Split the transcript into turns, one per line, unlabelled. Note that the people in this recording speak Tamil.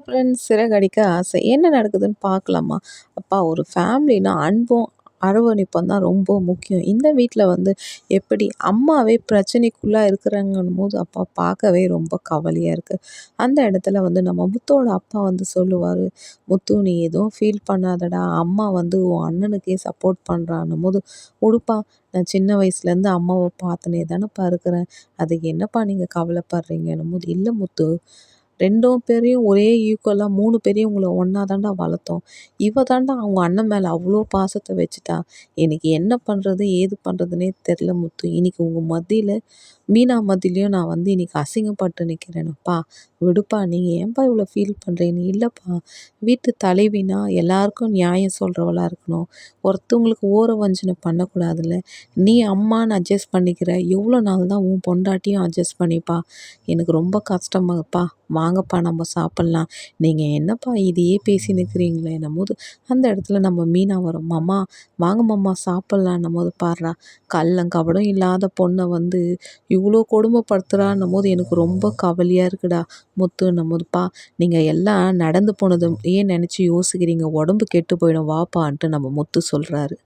ஃப்ரெண்ட்ஸ் சிறகடிக்க ஆசை. என்ன நடக்குதுன்னு பார்க்கலாமா? அப்பா ஒரு ஃபேமிலினா அன்பும், அரவணைப்பும் தான் ரொம்ப முக்கியம். இந்த வீட்டில் வந்து எப்படி அம்மாவே பிரச்சனைக்குள்ள இருக்கிறாங்கன்னும் போது அப்பா பார்க்கவே ரொம்ப கவலையாக இருக்குது அந்த இடத்துல வந்து நம்ம முத்தோட அப்பா வந்து சொல்லுவார் "முத்து நீ எதுவும் ஃபீல் பண்ணாதடா. அம்மா வந்து உன் அண்ணனுக்கே சப்போர்ட் பண்றான்னும்போது, உடுப்பா நான் சின்ன வயசுலேருந்து அம்மாவை பார்த்துனே தானப்பா இருக்கிறேன். அதுக்கு என்னப்பா நீங்க கவலைப்படுறீங்கன்னும்போது, இல்லை முத்து" ரெண்டும் பேரையும் ஒரே ஈக்குவலாக மூணு பேரையும் உங்களை ஒன்றா தாண்டா வளர்த்தோம். இவ தான்டா அவங்க அண்ணன் மேலே அவ்வளோ பாசத்தை வச்சுட்டா. எனக்கு என்ன பண்ணுறது ஏது பண்ணுறதுனே தெரில முத்து. இன்னைக்கு உங்கள் மத்தியில் மீனா மதிலையும் நான் வந்து இன்றைக்கி அசிங்கப்பட்டு நிற்கிறேனப்பா விடுப்பா நீங்கள் ஏன்பா இவ்வளோ ஃபீல் பண்றீங்க? இல்லைப்பா வீட்டு தலைவினா எல்லாருக்கும் நியாயம் சொல்கிறவளாக இருக்கணும். ஒருத்தவங்களுக்கு ஓர வஞ்சனை பண்ணக்கூடாதுல்ல. நீ அம்மான்னு அட்ஜஸ்ட் பண்ணிக்கிற. எவ்வளோ நாள் தான் உன் பொண்டாட்டியும் அட்ஜஸ்ட் பண்ணிப்பா. எனக்கு ரொம்ப கஷ்டமாகப்பா வாங்கப்பா நம்ம சாப்பிட்லாம் நீங்கள் என்னப்பா இதையே பேசி நிற்கிறீங்களே இருக்கிறீங்களேன்னும்போது, அந்த இடத்துல நம்ம மீனா வரும். மாமா வாங்க மாமா சாப்பிடலான்னும்போது, பாடுறா கள்ளம் கபடம் இல்லாத பொண்ணை வந்து இவ்ளோ கொடுமைப்படுத்துறான்னும்போது எனக்கு ரொம்ப கவலையாக இருக்குடா. முத்துன்னும்போதுப்பா, நீங்கள் எல்லாம் நடந்து போனது ஏன் நினச்சி யோசிக்கிறீங்க? உடம்பு கெட்டு போயிடும். வாப்பான்ட்டு நம்ம முத்து சொல்கிறாரு